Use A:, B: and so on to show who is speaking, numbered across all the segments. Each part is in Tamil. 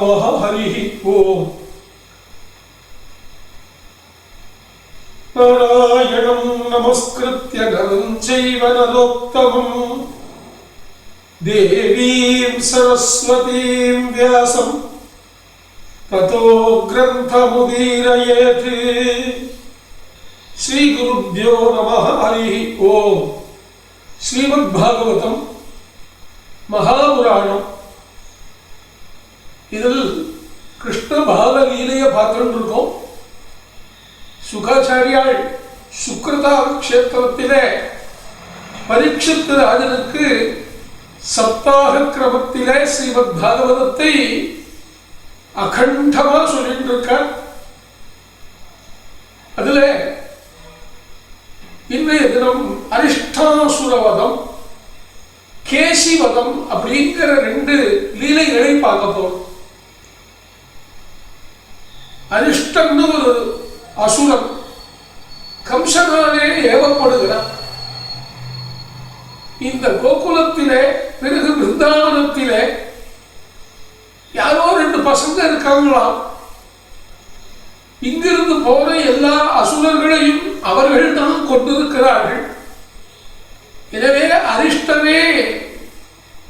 A: वह हरि ओम नारायणं नमस्कृत्य गरुं चैव नरोत्तमम्। देवीं सरस्वतीं व्यासं ततो ग्रन्थमुदीरयेत्। श्रीगुरुभ्यो नमः हरिः ओम् श्रीमद्भागवतं महापुराणम् இதில் கிருஷ்ண பால லீலையை பார்த்துட்டு இருக்கோம் சுகாச்சாரியால் சுக்ரதா கஷேத்திரத்திலே பரீட்சித்து ராஜனுக்கு சப்தாக கிரமத்திலே ஸ்ரீமத் பாகவதத்தை அகண்டமா சொல்லிட்டு இருக்கார் அதுல இன்றைய தினம் அரிஷ்டாசுரவதம் கேசிவதம் அப்படிங்கிற ரெண்டு லீலைகளை பார்க்க போறோம். அரிஷ்டம்னு ஒரு அசுரம் கம்சனாலே ஏவப்படுகிறான். இந்த கோகுலத்திலே பிறகு பிருந்தாவனத்திலே யாரோ ரெண்டு பசங்க இருக்காங்களாம். இங்கிருந்து போன எல்லா அசுரர்களையும் அவர்கள்தான் கொண்டிருக்கிறார்கள் எனவே அரிஷ்டமே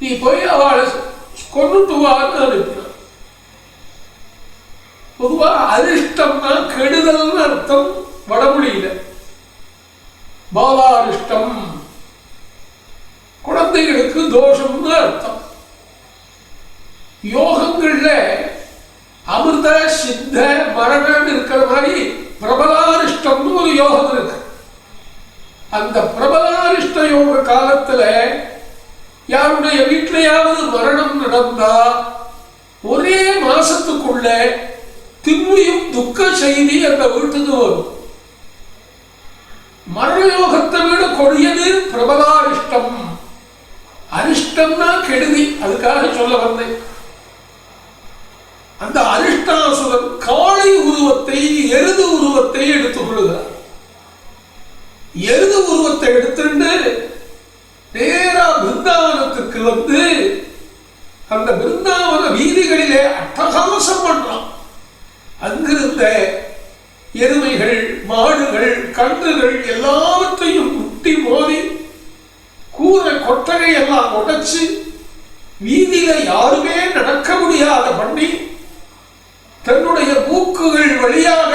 A: நீ போய் அவளை கொண்டுட்டு வான்னு அனுப்பினான் பொதுவா அரிஷ்டம்னா கெடுதல்னு அர்த்தம் வடமொழியில. பாலாரிஷ்டம் குழந்தைகளுக்கு தோஷம்னு அர்த்தம். யோகங்கள்ல அமிர்த சித்த மரணம் இருக்கிற மாதிரி பிரபலாரிஷ்டம்னு ஒரு யோகம் இருக்கு. அந்த பிரபலாரிஷ்ட யோக காலத்துல யாருடைய வீட்டிலையாவது மரணம் நடந்தா ஒரே மாசத்துக்குள்ள திம்மியும் துக்க செய்தி அந்த வீட்டுக்கு வரும் மரணயோகத்தை விட கொடியது பிரபலாரிஷ்டம். அரிஷ்டம்னா கெடுதி அதுக்காக சொல்ல வந்தேன். அந்த அரிஷ்டாசுரன் காளை உருவத்தை எருது உருவத்தை எடுத்துக் கொள்கிறார். எருது உருவத்தை எடுத்துட்டு நேரா பிருந்தாவனத்துக்கு வந்து அந்த பிருந்தாவன வீதிகளிலே அட்டகாசம் பண்றான். அங்கிருந்த எருமைகள் மாடுகள் கன்றுகள் எல்லாவற்றையும் முட்டி மோதி கூரை கொட்டகை எல்லாம் உடைச்சு வீதியில யாருமே நடக்க முடியாத பண்ணி தன்னுடைய மூக்குகள் வழியாக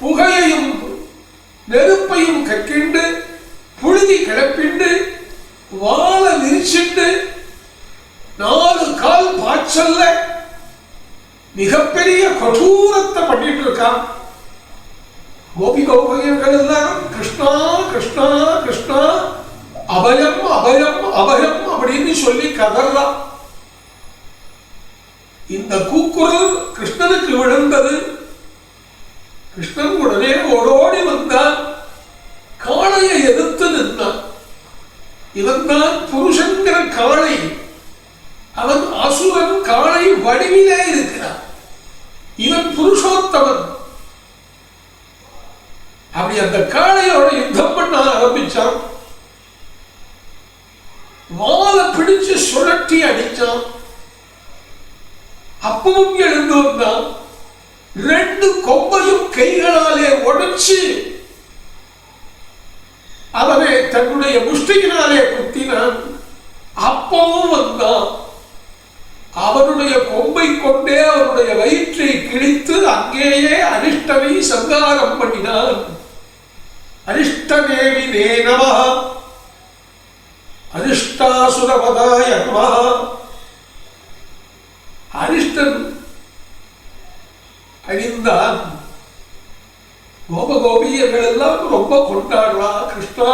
A: புகையையும் நெருப்பையும் கக்கிண்டு புழுதி கிளப்பிண்டு வாழ விரிச்சிட்டு நாலு கால் பாய்ச்சல்ல மிகப்பெரிய கொடூரத்தை பண்ணிட்டு இருக்கான். கோபி கௌபகியர்கள் எல்லாரும் கிருஷ்ணா கிருஷ்ணா கிருஷ்ணா அபயம் அபயம் அபயம் அப்படின்னு சொல்லி கதறலாம் இந்த கூக்குரல் கிருஷ்ணனுக்கு விழுந்தது. கிருஷ்ணன் உடனே ஓடோடி வந்தான் காளையை எதிர்த்து நின்றான் இவன் தான் புருஷன்கிற காளை அவன் அசுரன் காளை வடிவிலே இருக்கிறான் இவன் புருஷோத்தமன் அப்படி அந்த காளையோட யுத்தம் பண்ண ஆரம்பிச்சான். வாழை பிடிச்சு சுழட்டி அடிச்சான். அப்பவும் எழுந்து வந்தான். ரெண்டு கொம்பையும் கைகளாலே உடைச்சு அவனை தன்னுடைய முஷ்டியினாலே குத்தினான். அப்பவும் வந்தான். அவனுடைய கொம்பை கொண்டே அவனுடைய வயிற்றை கிழித்து அங்கேயே அரிஷ்டனை சங்காரம் பண்ணினான். அரிஷ்டதேவி நே நம அரிஷ்டாசுரபதாய நம. அரிஷ்டன் அழிந்தான் கோபகோபியர்கள் எல்லாம் ரொம்ப கொண்டாடுறா கிருஷ்ணா.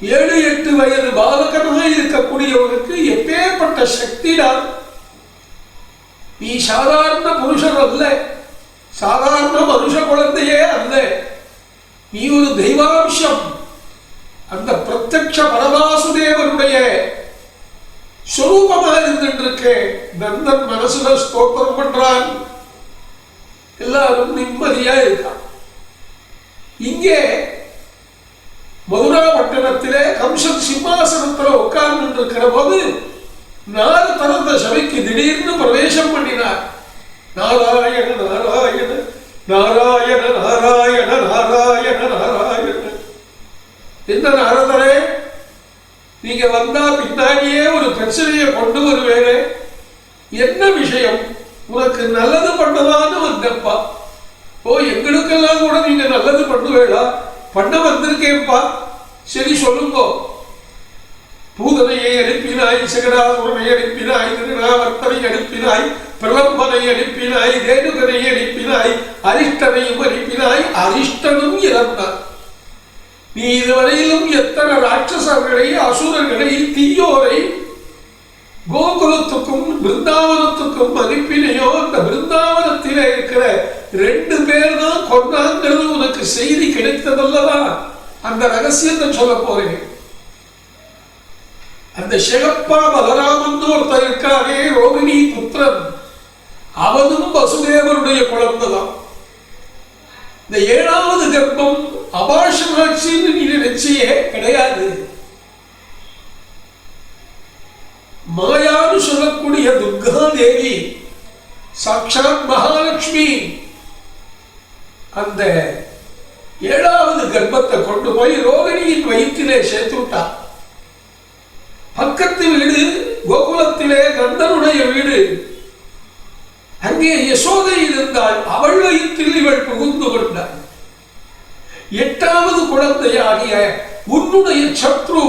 A: ஏழு எட்டு வயது பாலகனாக இருக்கக்கூடியவனுக்கு எப்பேற்பட்ட சக்திதான். நீ சாதாரண புருஷன் அல்ல. சாதாரண மனுஷ குழந்தையே அல்ல. நீ ஒரு தெய்வாம்சம். அந்த பிரத்யக்ஷ பரவாசுதேவனுடைய சொரூபமா இருந்துட்டு நந்தன் மனசுல ஸ்தோத்திரம் பண்றான். எல்லாரும் நிம்மதியா இருக்கான் இங்கே மதுரா பட்டணத்திலே கம்சன் சிம்மாசனத்துல உட்கார்ந்து இருக்கிற போது நாலு அந்த சபைக்கு திடீர்னு பிரவேசம் பண்ணினார். நாராயண நாராயண நாராயண நாராயண நாராயண நாராயண. என்ன நாரதரே நீங்க வந்தா பின்னாடியே ஒரு பிரச்சனையை கொண்டு வருவேனே. என்ன விஷயம்? உனக்கு நல்லது பண்ணலான்னு வந்தப்பா ஓ எங்களுக்கெல்லாம் கூட நீங்க நல்லது பண்ணுவேடா பண்ண வந்திருக்கேன்ப்பா. சரி சொல்லுங்க. பூதனையை அனுப்பினாய் சகடாசுரனை அனுப்பினாய் திருநாவர்த்தனை அனுப்பினாய் பிரலம்பனை அனுப்பினாய் ரேணுகனை அனுப்பினாய் அரிஷ்டனையும் அனுப்பினாய் அரிஷ்டனும் இறந்தான் நீ இதுவரையிலும் எத்தனை ராட்சசர்களை அசுரர்களை தீயோரை கோகுலத்துக்கும் பிருந்தாவனத்துக்கும் அனுப்பினையோ அந்த பிருந்தாவனத்திலே இருக்கிற ரெண்டு பேர் தான் கொண்டாங்கிறது உனக்கு செய்தி கிடைத்ததல்லவா? அந்த ரகசியத்தை சொல்ல போறேன். அந்த சிகப்பா பலராமன் ஒருத்தர் இருக்காரே ரோகிணி புத்திரன். அவனும் வசுதேவருடைய குழந்தைதான். இந்த ஏழாவது கர்ப்பம் அபாஷமாட்சின்னு நீ நினைச்சியே கிடையாது. மாயான்னு சொல்லக்கூடிய துர்கா தேவி சாட்சாத் மகாலட்சுமி அந்த ஏழாவது கர்ப்பத்தை கொண்டு போய் ரோகிணியின் வயிற்றிலே சேர்த்து விட்டா. பக்கத்து வீடு கோகுலத்திலே நந்தனுடைய வீடு. அங்கே யசோதை இருந்தால் அவள் வயிற்றில் இவள் புகுந்து கொண்டாள். எட்டாவது குழந்தையாகிய உன்னுடைய சத்ரு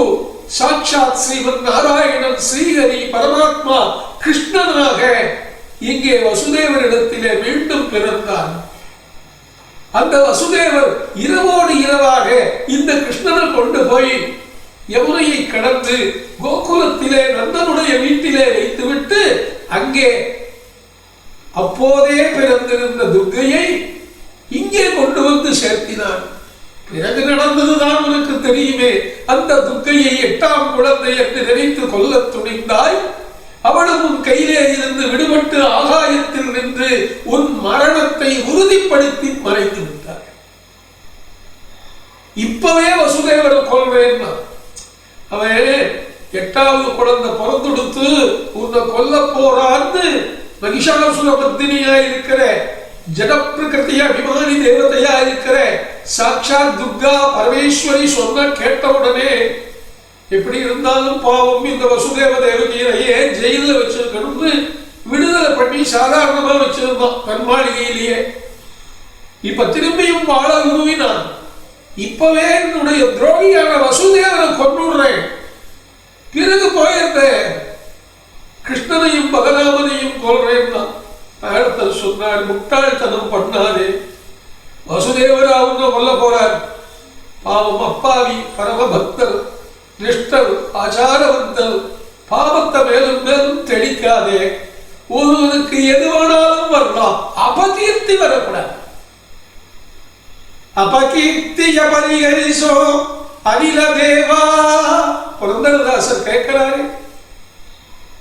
A: சாட்சாத் ஸ்ரீமன் நாராயணன் ஸ்ரீஹரி பரமாத்மா கிருஷ்ணனாக இங்கே வசுதேவரிடத்திலே மீண்டும் பிறந்தார். அந்த வசுதேவர் இரவோடு இரவாக இந்த கிருஷ்ணனை கொண்டு போய் யமுனையை கடந்து கோகுலத்திலே நந்தனுடைய வீட்டிலே வைத்துவிட்டு அங்கே அப்போதே பிறந்திருந்த துர்கையை இங்கே கொண்டு வந்து சேர்த்தினான். பிறகு நடந்ததுதான் உனக்கு தெரியுமே. அந்த துர்க்கையை எட்டாம் குழந்தை என்று நினைத்து கொல்ல துணிந்தாய். அவளும் உன் கையிலே இருந்து விடுபட்டு ஆகாயத்தில் நின்று உன் மரணத்தை உறுதிப்படுத்தி மறைத்து விட்டார் இப்பவே வசுதேவரை கொள்வேன் எட்டாவது குழந்தை பிறந்தெடுத்து உன்னை கொல்ல போறான்னு மகிஷாசுரபத்தினியா இருக்கிற ஜடப்பிரகிருதி அபிமானி தேவதையா இருக்கிற சாட்சாத் துர்கா பரமேஸ்வரி சொன்ன கேட்ட உடனே எப்படி இருந்தாலும் பாவம் இந்த வசுதேவ தேவகியரையே ஜெயிலில் வச்சிருக்கணும்னு விடுதலை பண்ணி சாதாரணமா வச்சிருந்தான் தன் மாளிகையிலேயே இப்ப திரும்பியும் வாழ உருவினான். இப்பவே என்னுடைய துரோகியான வசுதேவனை கொண்டுடுறேன் பிறகு போயிருந்தே கிருஷ்ணனையும் பகராமனையும் கொள்றேன்னா தான் சொன்னார் முட்டாள்தனம் பண்ணாதே. வசுதேவராவுன்னு கொல்ல போறார். பாவம் அப்பாவி பரமபக்தர் நிஷ்டர் ஆச்சாரவந்தர் பாவத்தை மேலும் மேலும் தெளிக்காதே. ஒருவனுக்கு எது வேணாலும் வரலாம். அபகீர்த்தி வரக்கூடாது. அபகீர்த்திய பரிகரிசோ அனில தேவா புரந்தரதாசர் கேட்கிறாரு?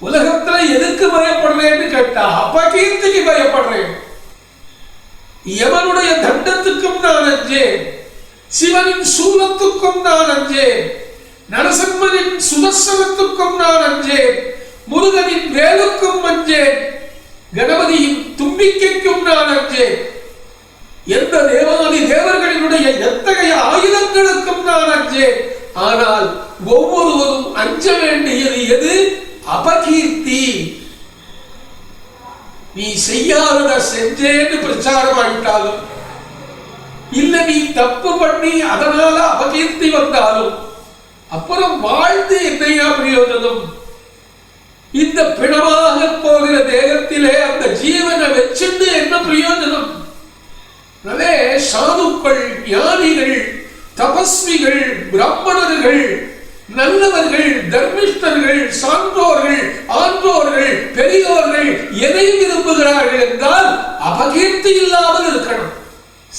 A: உலகத்துல எதுக்கு பயப்படுறேன்னு கேட்டா அபகீர்த்திக்கு பயப்படுறேன். எவனுடைய தண்டத்துக்கும் நான் அஞ்சேன். சிவனின் சூலத்துக்கும் நான் அஞ்சேன். நரசிம்மனின் சுதர்சனத்துக்கும் நான் அஞ்சேன். முருகனின் வேலுக்கும் அஞ்சேன். கணபதியின் தும்பிக்கைக்கும் நான் அஞ்சேன். எந்த தேவாதி தேவர்களினுடைய எத்தகைய ஆயுதங்களுக்கும் நான் அஞ்சேன். ஆனால் ஒவ்வொருவரும் அஞ்ச வேண்டியது எது? அபகீர்த்தி. நீ செய்யாதத செஞ்சேன்னு பிரச்சாரம் ஆகிட்டாலும் இல்ல நீ தப்பு பண்ணி அதனால அபகீர்த்தி வந்தாலும் அப்புறம் வாழ்ந்து என்னையா பிரயோஜனம்? இந்த பிணமாக போகிற தேகத்திலே அந்த ஜீவனை வச்சுட்டு என்ன பிரயோஜனம்? அதே சாதுக்கள் ஞானிகள் தபஸ்விகள் பிராமணர்கள் நல்லவர்கள் தர்மிஷ்டர்கள் சான்றோர்கள் ஆன்றோர்கள் பெரியோர்கள் எதை விரும்புகிறார்கள் என்றால் அபகீர்த்தி இல்லாமல் இருக்கணும்.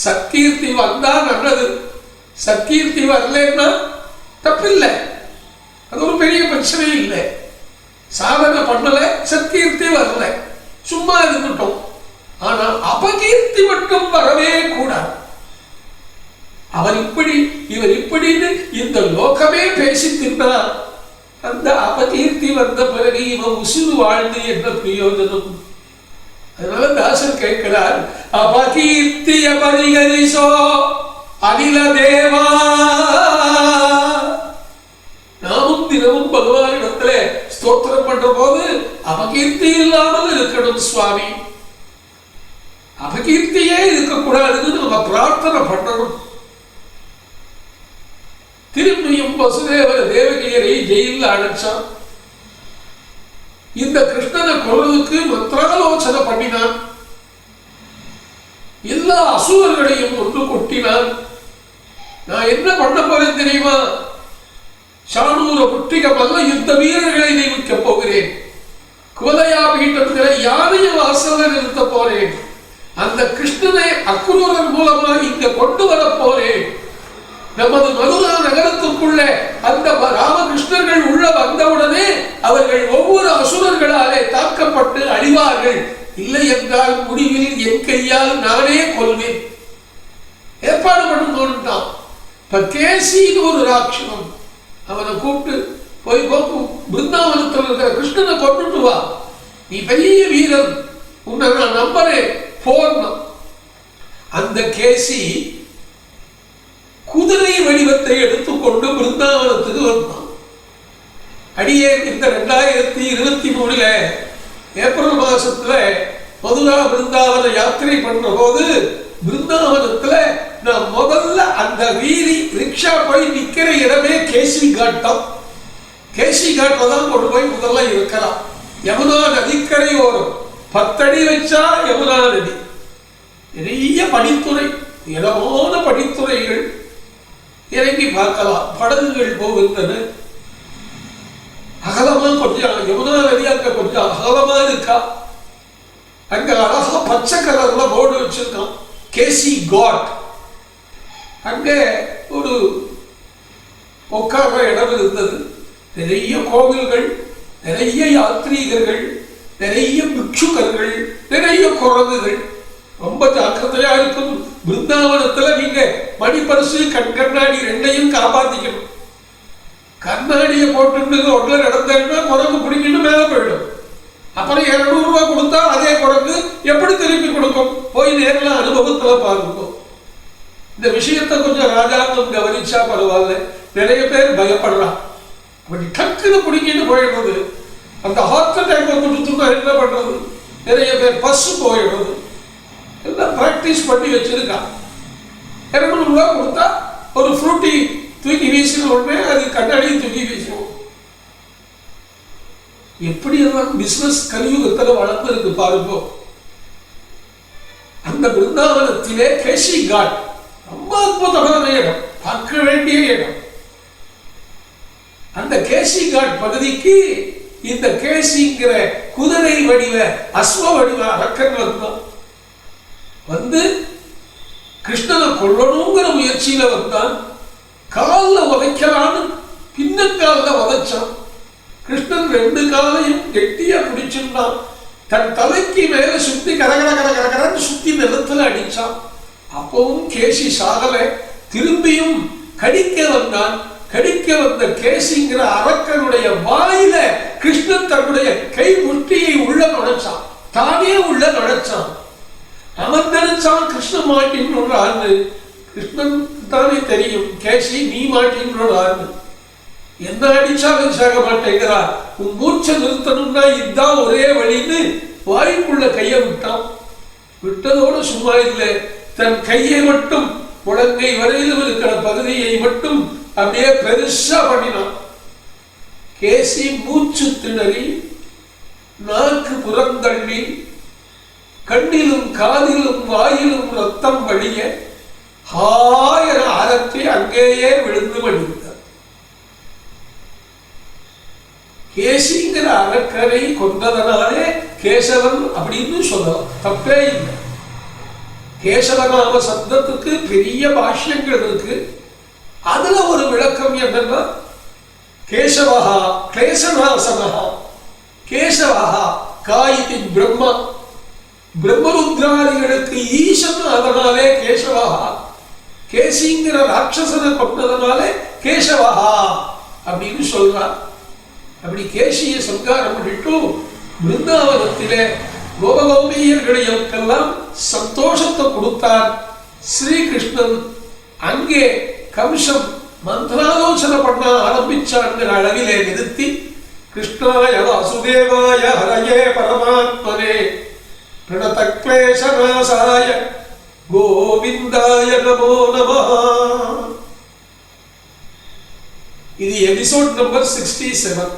A: சத்கீர்த்தி வந்தா நல்லது. சத்கீர்த்தி வரலன்னா தப்பில்லை. அது ஒரு பெரிய பிரச்சனை இல்லை. சாதனை பண்ணல சத்கீர்த்தி வரல. சும்மா இருந்துட்டோம். ஆனால் அபகீர்த்தி மட்டும் வரவே கூடாது. அவர் இப்படி இவர் இப்படின்னு இந்த லோகமே பேசி தின்னா அந்த அபகீர்த்தி வந்த பிறகு இவன் உசுறு வாழ்ந்து என்ன பிரயோஜனம். அதனால தாசன் கேட்கிறார் அபகீர்த்தி அபரிகரிசோ அகில தேவா? நாமும் தினமும் பகவானிடத்துல ஸ்தோத்திரம் பண்ற போது அபகீர்த்தி இல்லாமல் இருக்கணும் சுவாமி. அபகீர்த்தியே இருக்கக்கூடாதுன்னு நம்ம பிரார்த்தனை பண்ணணும். திரும்பியும் தேவகியரை ஜெயிலில் அடைச்சான். இந்த கிருஷ்ணனை கொள்வதற்கு மந்திராலோசனை பண்ணினான். எல்லா அசுரர்களையும் ஒன்று கொட்டினான். நான் என்ன பண்ண போறேன் தெரியுமா? சாணூர புற்றிக மல்ல யுத்த வீரர்களை நியமிக்க போகிறேன். குவலையா பீட்டத்திலே யாரைய வாசல நிறுத்த போறேன். அந்த கிருஷ்ணனை அக்ரூரன் மூலமா இங்க கொண்டு வர போறேன். நமது மதுரா நகரத்துக்குள்ளே அந்த ராமகிருஷ்ணர்கள் உள்ள வந்தவுடனே அவர்கள் ஒவ்வொரு அசுரர்களாலே தாக்கப்பட்டு அழிவார்கள். இல்லை என்றால் முடிவில் என் கையால் நானே கொள்வேன் ஏற்பாடு பண்ணுங்கன்ட்டான். இப்ப கேசின்னு ஒரு ராட்சணம் அவனை கூப்பிட்டு போய் போக்கு பிருந்தாவனத்தில் இருக்கிற கிருஷ்ணனை கொண்டுட்டு வா. நீ பெரிய வீரன். உன்னை நான் நம்புறேன். போர்னா அந்த கேசி குதிரை வடிவத்தை எடுத்துக்கொண்டு பிருந்தாவனத்துக்கு வந்தான். அடியே இந்த ரெண்டாயிரத்தி இருபத்தி மூணுல ஏப்ரல் மாசத்துல மதுரா பிருந்தாவன யாத்திரை பண்ற போது பிருந்தாவனத்துல நான் முதல்ல அந்த வீதி ரிக்ஷா போய் நிக்கிற இடமே கேசி காட்டம். கேசி காட்டில் தான் கொண்டு போய் முதல்ல இருக்கலாம் யமுனா நதிக்கரை ஓரம். பத்தடி வச்சா யமுனா நதி. நிறைய படித்துறை இடமான படித்துறைகள். இறங்கி பார்க்கலாம். படகுகள் போகின்றன. அகலமா கொஞ்சம் யமுனா நதியாக்க கொஞ்சம் அகலமா இருக்கா? அங்க அழகா பச்சை கலர்ல போர்டு வச்சிருக்கான். கேசி காட் அங்க ஒரு உட்கார்ற இடம் இருந்தது. நிறைய கோவில்கள் நிறைய யாத்ரீகர்கள் நிறைய பிக்ஷுக்கர்கள் நிறைய குரங்குகள். ரொம்ப ஜாக்கிரதையா இருக்கும் பிருந்தாவனத்துல நீங்க மணிப்பரிசு கண் கண்ணாடி ரெண்டையும் காப்பாத்திக்கணும். கண்ணாடியை போட்டுட்டு ஒன்றுல நடந்தேன்னா குரங்கு பிடிக்கிட்டு மேலே போயிடும். அப்புறம் இருநூறு கொடுத்தா அதே குரங்கு எப்படி திருப்பி கொடுக்கும்? போய் நேரில் அனுபவத்துல பாருங்க. இந்த விஷயத்தை கொஞ்சம் ராஜாங்கம் கவனிச்சா பரவாயில்ல. நிறைய பேர் பயப்படுறான் அப்படி டக்குன்னு பிடிக்கிட்டு போயிடுறது. அந்த ஹார்ட் அட்டாக் வந்துட்டு என்ன பண்றது? நிறைய பேர் பஸ் போயிடுறது. எல்லாம் ப்ராக்டிஸ் பண்ணி வச்சிருக்கான். இருநூறு ரூபா கொடுத்தா ஒரு ஃப்ரூட்டி தூக்கி வீசின உடனே அது கண்ணாடியை தூக்கி வீசும். எப்படி எல்லாம் பிசினஸ் கலியுகத்துல வளர்ந்திருக்கு பாருப்போம் அந்த பிருந்தாவனத்திலே கேசி காட். ரொம்ப அற்புதமான இடம். பார்க்க வேண்டிய இடம். அந்த கேசி காட் பகுதிக்கு இந்த கேசிங்கிற குதிரை வடிவ அஸ்வ வடிவ அரக்கன் வந்தான் வந்து கிருஷ்ணனை கொல்லணுங்கிற முயற்சியில வந்தான். காலில் உதைக்கலான்னு பின்னக்காலில் உதைச்சான். கிருஷ்ணன் ரெண்டு காலையும் கெட்டியா பிடிச்சிருந்தான் தன் தலைக்கு மேல சுத்தி கரகர கர கரகரன்னு சுத்தி நிலத்துல அடிச்சான். அப்பவும் கேசி சாகல. திரும்பியும் கடிக்க வந்தான். கடிக்க வந்த கேசிங்கிற அரக்கனுடைய வாயில கிருஷ்ணன் தன்னுடைய கை முட்டியை உள்ள நுழைச்சான். தானே உள்ள நுழைச்சான். அவன் கிருஷ்ணன் கிருஷ்ண மாட்டின்னு ஆண்டு கிருஷ்ணன் தானே தெரியும். கேசி நீ மாட்டின்னு ஆறு என்ன அடிச்சாலும் சாக மாட்டேங்கிறா. உன் மூச்சை நிறுத்தணும்னா இதுதான் ஒரே வழின்னு வாய்க்குள்ள கையை விட்டான். விட்டதோடு சும்மா இல்லை. தன் கையை மட்டும் முழங்கை வரையிலும் இருக்கிற பகுதியை மட்டும் அப்படியே பெருசா பண்ணினான். கேசி மூச்சு திணறி நாக்கு புறந்தள்ளி கண்ணிலும் காதிலும் வாயிலும் ரத்தம் வழிய ஹாயன அறத்தை அங்கேயே விழுந்து மடிந்தார் கேசிங்கிற அரக்கரை கொண்டதனாலே கேசவன் அப்படின்னு சொல்லலாம். தப்பே இல்லை. கேசவநாம சப்தத்துக்கு பெரிய பாஷ்யங்கள் இருக்கு. அதுல ஒரு விளக்கம் என்னன்னா கேசவஹா கிளேசநாசனஹா கேசவஹா காயிதி பிரம்மா பிரம்மருத்ராதிகளுக்கு ஈசன் அதனாலே கேசவா. கேசிங்கிற ராட்சசனை கொண்டதனாலே கேசவா அப்படின்னு சொல்றான். அப்படி கேசியை சங்காரம் பண்ணிட்டு பிருந்தாவனத்திலே கோபகௌமியர்களுக்கெல்லாம் சந்தோஷத்தை கொடுத்தார் ஸ்ரீகிருஷ்ணன் அங்கே கம்சம் மந்திராலோசனை பண்ண ஆரம்பிச்சாங்கிற அளவிலே நிறுத்தி கிருஷ்ணாய வாசுதேவாய ஹரயே பரமாத்மனே प्रणतक्लेशनाशाय గోవిందాయ నమో నమ. ఇది ఎపిసోడ్ నంబర్ సిక్స్టీ సెవెన్